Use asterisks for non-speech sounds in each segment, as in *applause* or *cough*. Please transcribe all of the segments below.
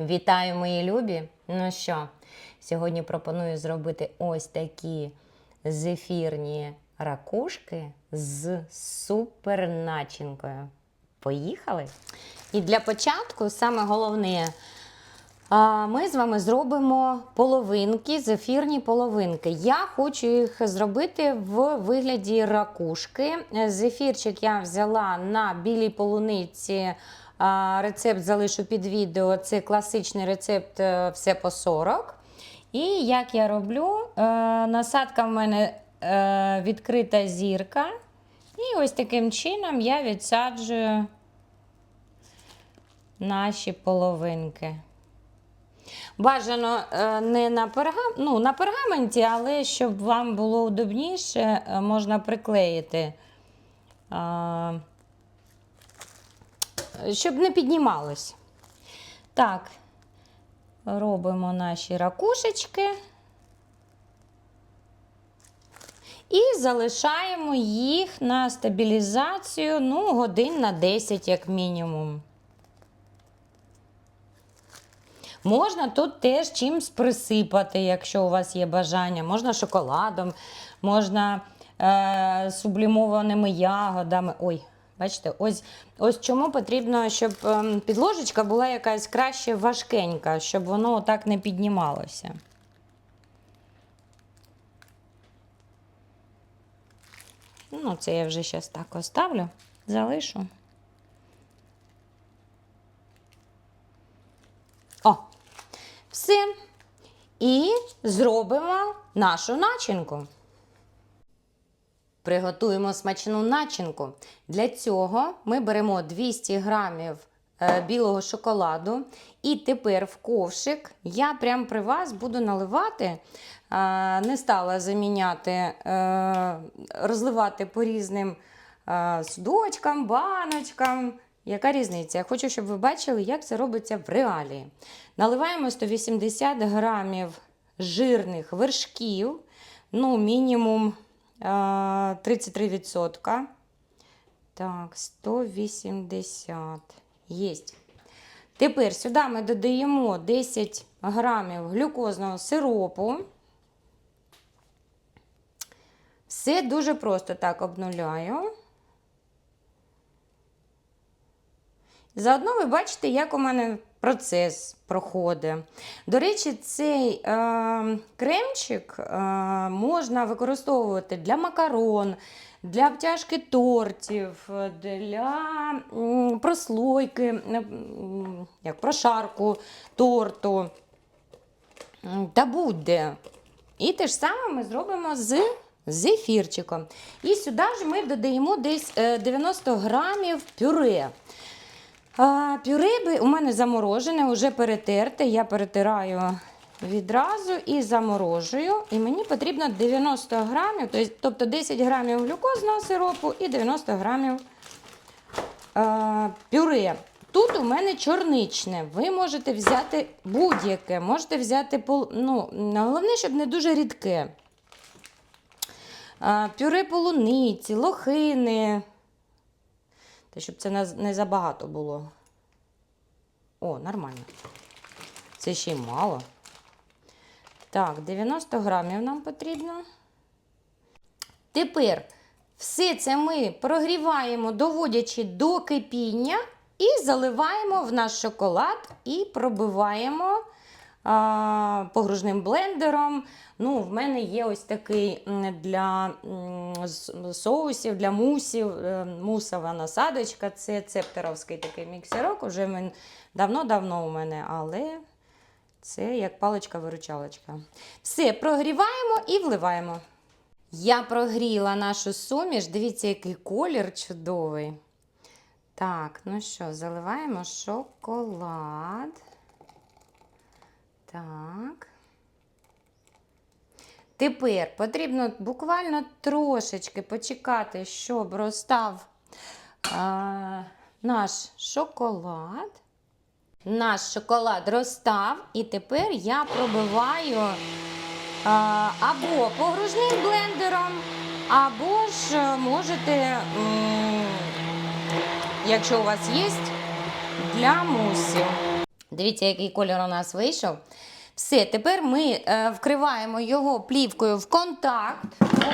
Вітаю, мої любі! Ну що, сьогодні пропоную зробити ось такі зефірні ракушки з суперначинкою. Поїхали! І для початку, саме головне, ми з вами зробимо половинки, зефірні половинки. Я хочу їх зробити в вигляді ракушки. Зефірчик я взяла на білій полуниці. Рецепт залишу під відео. Це класичний рецепт е, все по 40. І як я роблю, е, насадка в мене е, відкрита зірка. І ось таким чином я відсаджую наші половинки. Бажано не на, пергам... ну, на пергаменті, але щоб вам було удобніше, можна приклеїти. Щоб не піднімалось. Так, робимо наші ракушечки. І залишаємо їх на стабілізацію ну, годин на 10, як мінімум. Можна тут теж чимось присипати, якщо у вас є бажання. Можна шоколадом, можна е, сублімованими ягодами. Ой, бачите, ось, ось чому потрібно, щоб е, підложечка була якась краще важкенька, щоб воно отак не піднімалося. Ну, це я вже зараз так оставлю, залишу. О, все. І зробимо нашу начинку. Приготуємо смачну начинку. Для цього ми беремо 200 грамів е, білого шоколаду. І тепер в ковшик я прямо при вас буду наливати. е, Не стала заміняти, е, розливати по різним судочкам, баночкам. Яка різниця? Я хочу, щоб ви бачили, як це робиться в реалії. Наливаємо 180 грамів жирних вершків, ну, мінімум 33%. Так, 180. Єсть. Тепер сюди ми додаємо 10 грамів глюкозного сиропу. Все дуже просто так обнуляю. Заодно ви бачите, як у мене процес проходить. До речі, цей е, кремчик е, можна використовувати для макарон, для обтяжки тортів, для м, прослойки, м, як прошарку торту та будь-де. І те ж саме ми зробимо з зефірчиком. І сюди ж ми додаємо десь е, 90 грамів пюре. А, Пюре у мене заморожене, вже перетерте. Я перетираю відразу і заморожую. І мені потрібно 90 грамів, тобто 10 грамів глюкозного сиропу і 90 грамів а, пюре. Тут у мене чорничне. Ви можете взяти будь-яке, можете взяти ну, головне, щоб не дуже рідке. А, Пюре полуниці, лохини. Та щоб це не- забагато було. О, нормально. Це ще й мало. Так, 90 грамів нам потрібно. Тепер все це ми прогріваємо, доводячи до кипіння, і заливаємо в наш шоколад і пробиваємо погружним блендером. Ну, в мене є ось такий для соусів, для мусів, е, мусова насадочка. Це цептеровський такий міксерок. Уже він давно-давно у мене, але це як паличка-виручалочка. Все, прогріваємо і вливаємо. Я прогріла нашу суміш. Дивіться, який колір чудовий. Так, ну що, заливаємо шоколад. Так. Тепер потрібно буквально трошечки почекати, щоб розстав а, наш шоколад. Наш шоколад розстав, і тепер я пробиваю а, або погружним блендером, або ж е, можете, якщо у вас є, для мусів. Дивіться, який кольор у нас вийшов. Все, тепер ми е, вкриваємо його плівкою в контакт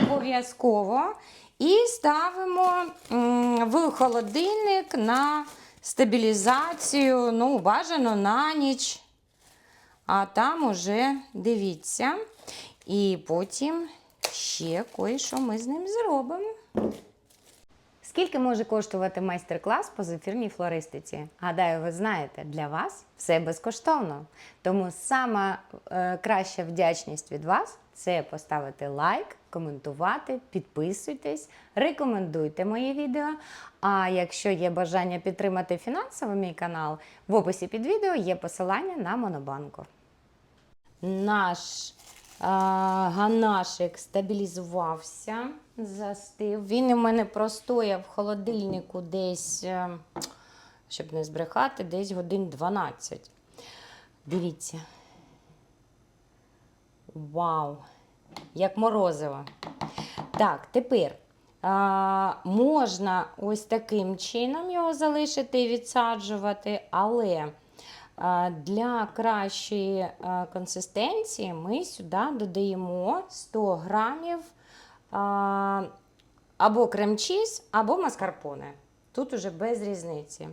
обов'язково і ставимо в холодильник на стабілізацію, ну, бажано на ніч. А там уже дивіться. І потім ще кое-що ми з ним зробимо. Скільки може коштувати майстер-клас по зефірній флористиці? Гадаю, ви знаєте, для вас все безкоштовно. Тому сама е, краща вдячність від вас це поставити лайк, коментувати, підписуйтесь, рекомендуйте моє відео. А якщо є бажання підтримати фінансово мій канал, в описі під відео є посилання на Монобанку. Наш а, ганашик стабілізувався, застив. Він у мене простояв в холодильнику десь, е, щоб не збрехати, десь годин 12. Дивіться. Вау! Як морозиво. Так, тепер а, можна ось таким чином його залишити і відсаджувати, але а, для кращої а, консистенції ми сюди додаємо 100 грамів або крем-чіз, або маскарпоне. Тут уже без різниці.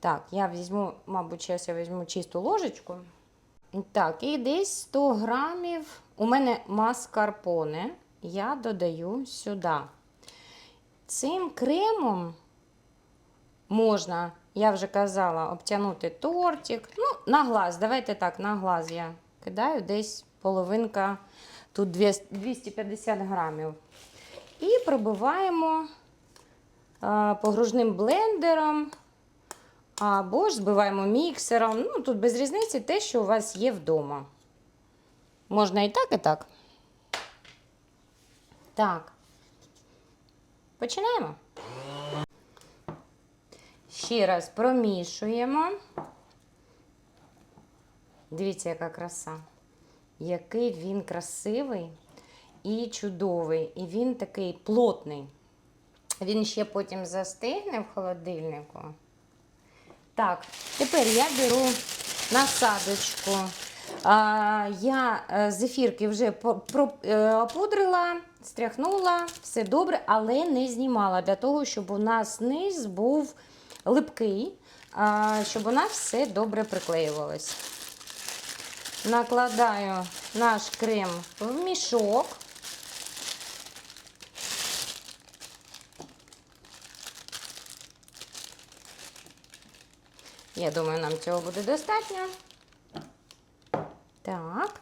Так, я візьму, мабуть, зараз я візьму чисту ложечку. Так, і десь 100 грамів. У мене маскарпоне. Я додаю сюди. Цим кремом можна, я вже казала, обтягнути тортик. Ну, на глаз. Давайте так, на глаз я кидаю десь половинка, тут 250 грамів. І пробиваємо погружним блендером. Або ж збиваємо міксером. Ну, тут без різниці те, що у вас є вдома. Можна і так, і так. Так. Починаємо. Ще раз промішуємо. Дивіться, яка краса. Який він красивий і чудовий. І він такий плотний. Він ще потім застигне в холодильнику. Так, тепер я беру насадочку. А, я е, зефірки вже е, опудрила, стряхнула, все добре, але не знімала для того, щоб у нас низ був липкий, а, щоб нас все добре приклеювалось. Накладаю наш крем в мішок. Я думаю, нам цього буде достатньо. Так.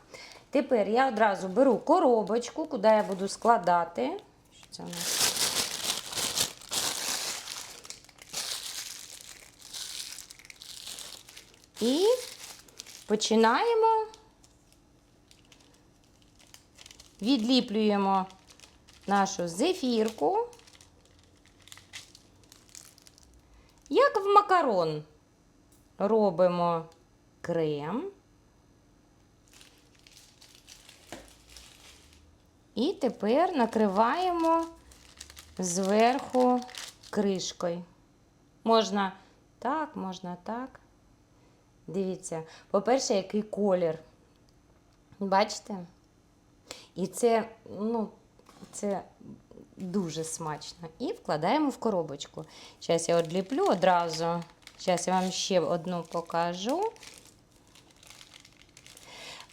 Тепер я одразу беру коробочку, куди я буду складати. Що це у нас? І починаємо. Відліплюємо нашу зефірку. Як в макарон робимо крем. І тепер накриваємо зверху кришкою. Можна так, можна так. Дивіться, по-перше, який колір. Бачите? І це, ну, це дуже смачно. І вкладаємо в коробочку. Зараз я одліплю одразу. Зараз я вам ще одну покажу.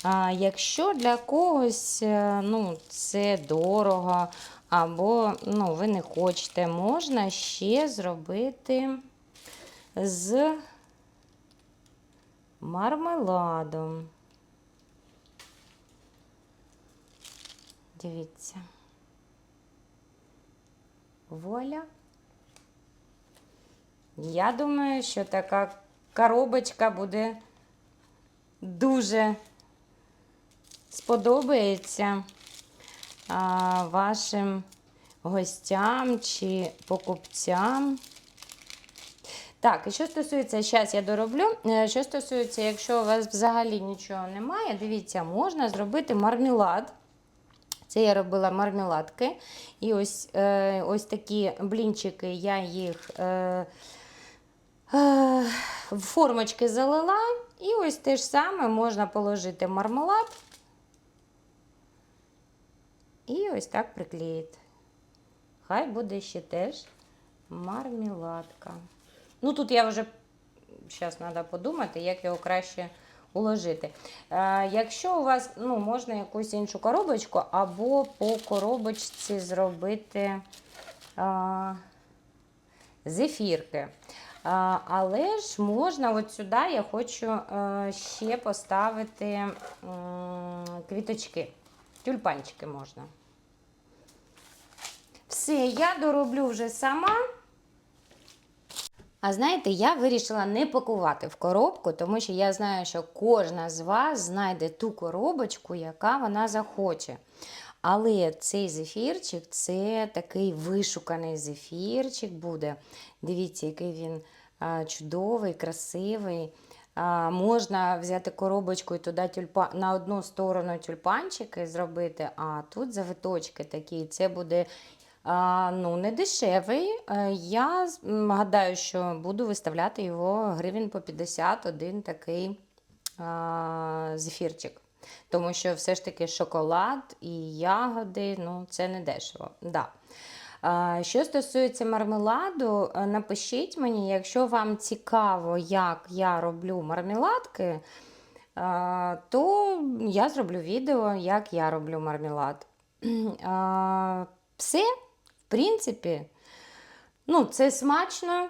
А, якщо для когось е, ну, це дорого, або ну, ви не хочете, можна ще зробити з мармеладом. Дивіться. Вуаля. Я думаю, що така коробочка буде дуже сподобається а, вашим гостям чи покупцям. Так, і що стосується, зараз я дороблю. Е, Що стосується, якщо у вас взагалі нічого немає, дивіться, можна зробити мармелад. Це я робила мармеладки. І ось е, ось такі блінчики, я їх е, е, в формочки залила І ось те ж саме можна положити мармелад і ось так приклеїти. Хай буде ще теж мармеладка. Ну тут я вже зараз треба подумати, як його краще уложити. Е, якщо у вас ну, можна якусь іншу коробочку, або по коробочці зробити е, зефірки. А, але ж можна от сюди я хочу е, ще поставити м, квіточки. Тюльпанчики можна. Все, я дороблю вже сама. А знаєте, я вирішила не пакувати в коробку, тому що я знаю, що кожна з вас знайде ту коробочку, яка вона захоче. Але цей зефірчик це такий вишуканий зефірчик буде. Дивіться, який він чудовий, красивий. Можна взяти коробочку і туди тюльпа... на одну сторону тюльпанчики зробити, а тут завиточки такі. Це буде ну, не дешевий. Е, Я гадаю, що буду виставляти його гривень по 51 такий зефірчик. Тому що все ж таки шоколад і ягоди ну, це не дешево. Да. Що стосується мармеладу, е, напишіть мені, якщо вам цікаво, як я роблю мармеладки, то я зроблю відео, як я роблю мармелад. *clears throat* Все, принципі, ну, це смачно.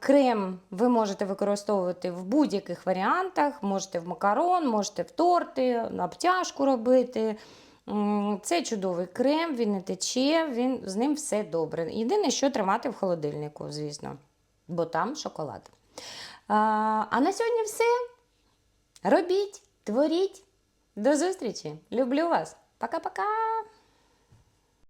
Крем ви можете використовувати в будь-яких варіантах. Можете в макарон, можете в торти, на обтяжку робити. Це чудовий крем, він не тече, він, з ним все добре. Єдине, що тримати в холодильнику, звісно, бо там шоколад. А, на сьогодні все. Робіть, творіть. До зустрічі. Люблю вас. Пока-пока.